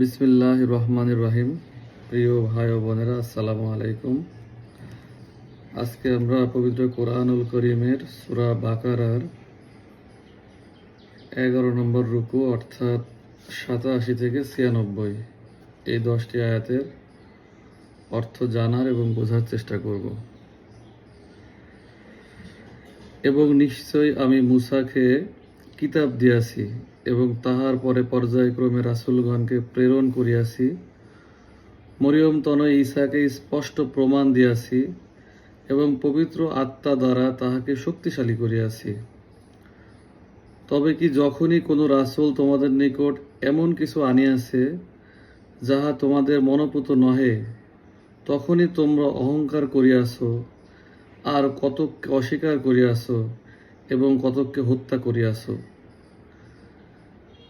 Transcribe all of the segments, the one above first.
বিসমিল্লাহ রহমান রহিম প্রিয় ভাই ও বোনেরা, আসসালামু আলাইকুম। আজকে আমরা পবিত্র কোরআনুল করিমের সুরা বাকারার এগারো নম্বর রুকু, অর্থাৎ সাতাশি থেকে ছিয়ানব্বই, এই দশটি আয়াতের অর্থ জানার এবং বোঝার চেষ্টা করব। এবং নিশ্চয়ই আমি মুসাকে কিতাব দিয়াছি এবং তাহার পরে পর্যায়ক্রমে রাসুলগণকে প্রেরণ করিয়াছি। মরিয়ম তনয় ঈসাকে স্পষ্ট প্রমাণ দিয়াছি এবং পবিত্র আত্মা দ্বারা তাহাকে শক্তিশালী করিয়াছি। তবে কি যখনই কোনো রাসুল তোমাদের নিকট এমন কিছু আনিয়াছে, যাহা তোমাদের মনোপুত নহে, তখনই তোমরা অহংকার করিয়াছ আর কতককে অস্বীকার করিয়াছ। এবং কতককে হত্যা করিয়াছ।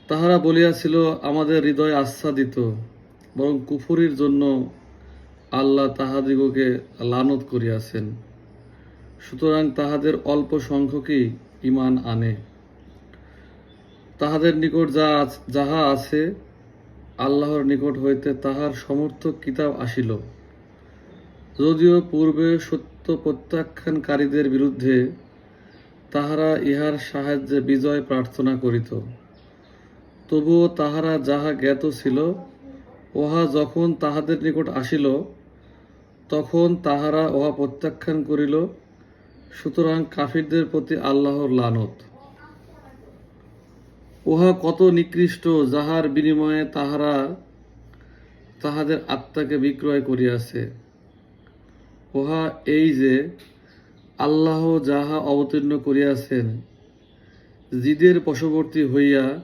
তাহারা বলিয়াছিল, আমাদের হৃদয় আচ্ছাদিত, বরং কুফুরির জন্য আল্লাহ তাহাদিগকে লানত করিয়াছেন। সুতরাং তাহাদের অল্প সংখ্যকই ইমান আনে। তাহাদের নিকট যা যাহা আছে, আল্লাহর নিকট হইতে তাহার সমর্থক কিতাব আসিল। যদিও পূর্বে সত্য প্রত্যাখ্যানকারীদের বিরুদ্ধে তাহারা ইহার সাহায্যে বিজয় প্রার্থনা করিত। তবুও তাহারা যাহা জ্ঞাত ছিল, উহা যখন তাহাদের নিকট আসিল, তখন তাহারা উহা প্রত্যাখ্যান করিল, সুতরাং কাফিরদের প্রতি আল্লাহর লানত। উহা কত নিকৃষ্ট যাহার বিনিময়ে তাহারা তাহাদের আত্মাকে বিক্রয় করিয়াছে। উহা এই যে আল্লাহ যাহা অবতীর্ণ করিয়াছেন, জিদের বশবর্তী হইয়া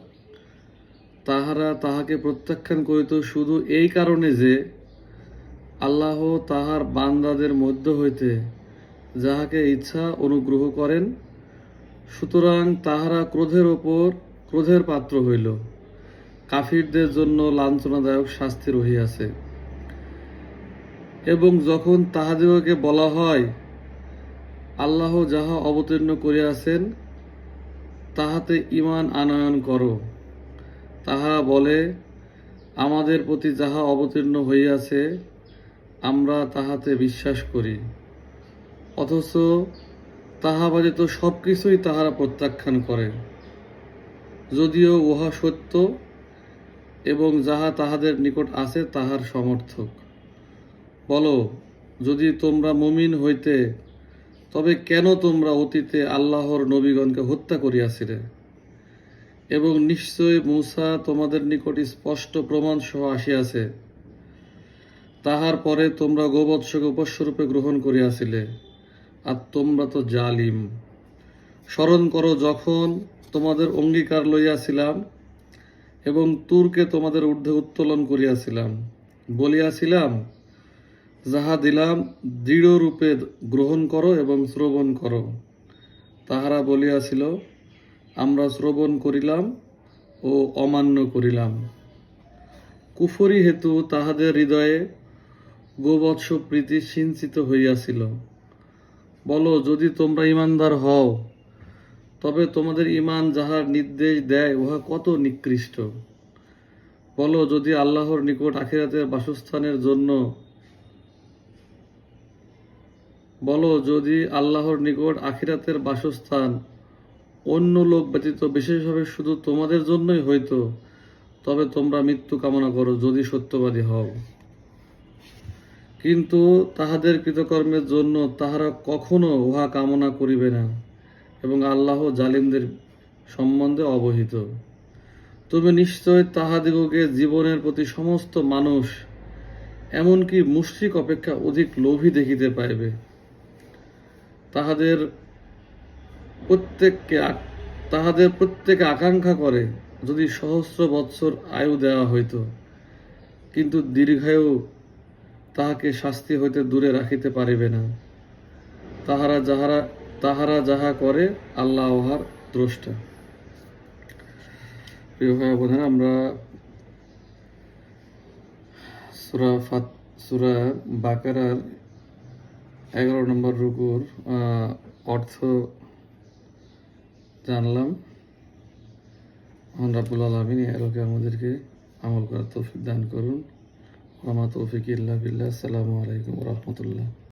তাহারা তাহাকে প্রত্যাখ্যান করিত শুধু এই কারণে যে আল্লাহ তাহার বান্দাদের মধ্য হইতে যাহাকে ইচ্ছা অনুগ্রহ করেন, সুতরাং তাহারা ক্রোধের ওপর ক্রোধের পাত্র হইল। কাফিরদের জন্য লাঞ্ছনাদায়ক শাস্তি রহিয়াছে। এবং যখন তাহাদিগকে বলা হয় আল্লাহ যাহা অবতীর্ণ করিয়াছেন, তাহাতে ইমান আনয়ন করো। তাহা বলে, আমাদের প্রতি যাহা অবতীর্ণ হইয়াছে, আমরা তাহাতে বিশ্বাস করি। অথচ তাহা ব্যতীত সব কিছুই তাহারা প্রত্যাখ্যান করে। যদিও উহা সত্য এবং যাহা তাহাদের নিকট আছে তাহার সমর্থক। বলো, যদি তোমরা মুমিন হইতে তবে কেন তোমরা অতীতে আল্লাহর নবীগণকে হত্যা করিয়াছিলে? এবং নিশ্চয় মূসা তোমাদের নিকট স্পষ্ট প্রমাণ সহ আসিয়াছে, তাহার পরে তোমরা গোবৎসকে উপস্বরূপে গ্রহণ করিয়াছিলে, আর তোমরা তো জালিম। স্মরণ করো, যখন তোমাদের অঙ্গীকার লইয়াছিলাম এবং তুরকে তোমাদের ঊর্ধ্বে উত্তোলন করিয়াছিলাম, বলিয়াছিলাম যাহা দিলাম, দৃঢ় রূপে গ্রহণ করো এবং শ্রবণ করো। তাহারা বলিয়াছিল, আমরা শ্রবণ করিলাম ও অমান্য করিলাম। কুফরি হেতু তাহাদের হৃদয়ে গোবৎস প্রীতি সিঞ্চিত হইয়াছিল। বলো, যদি তোমরা ইমানদার হও, তবে তোমাদের ইমান যাহার নির্দেশ দেয়, উহা কত নিকৃষ্ট? বলো, যদি আল্লাহর নিকট আখিরাতের বাসস্থানের জন্য বলো, যদি আল্লাহর নিকট আখিরাতের বাসস্থান অন্য লোক ব্যতীত বিশেষভাবে শুধু তোমাদের জন্যই হইতো, তবে তোমরা মৃত্যু কামনা করো যদি সত্যবাদী হও। কিন্তু তাহাদের কৃতকর্মের জন্য তাহারা কখনো উহা কামনা করিবে না, এবং আল্লাহ জালিমদের সম্বন্ধে অবহিত। তবে নিশ্চয় তাহাদিগকে জীবনের প্রতি সমস্ত মানুষ, এমনকি মুশ্রিক অপেক্ষা অধিক লোভী দেখিতে পাইবে। তাহাদের প্রত্যেককে তাহাদের প্রত্যেকে আকাঙ্ক্ষা করে যদি সহস্র বৎসর আয়ু দেওয়া হইত। কিন্তু দীর্ঘায়ু তাহাকে শাস্তি হইতে দূরে রাখিতে পারিবে না। তাহারা যাহারা তাহারা যাহা করে, আল্লাহ উহার দ্রষ্টা। প্রিয় ভাই আমরা সুরা ফাত সুরা বাকারার এগারো নম্বর রুকুর অর্থ জানলাম। মহান রাবুল আলমিন এলোকে আমাদেরকে আমল করার তৌফিক দান করুন। আমার তৌফিক ইল্লা বিল্লাহ। আসসালামু আলাইকুম রহমতুল্লাহ।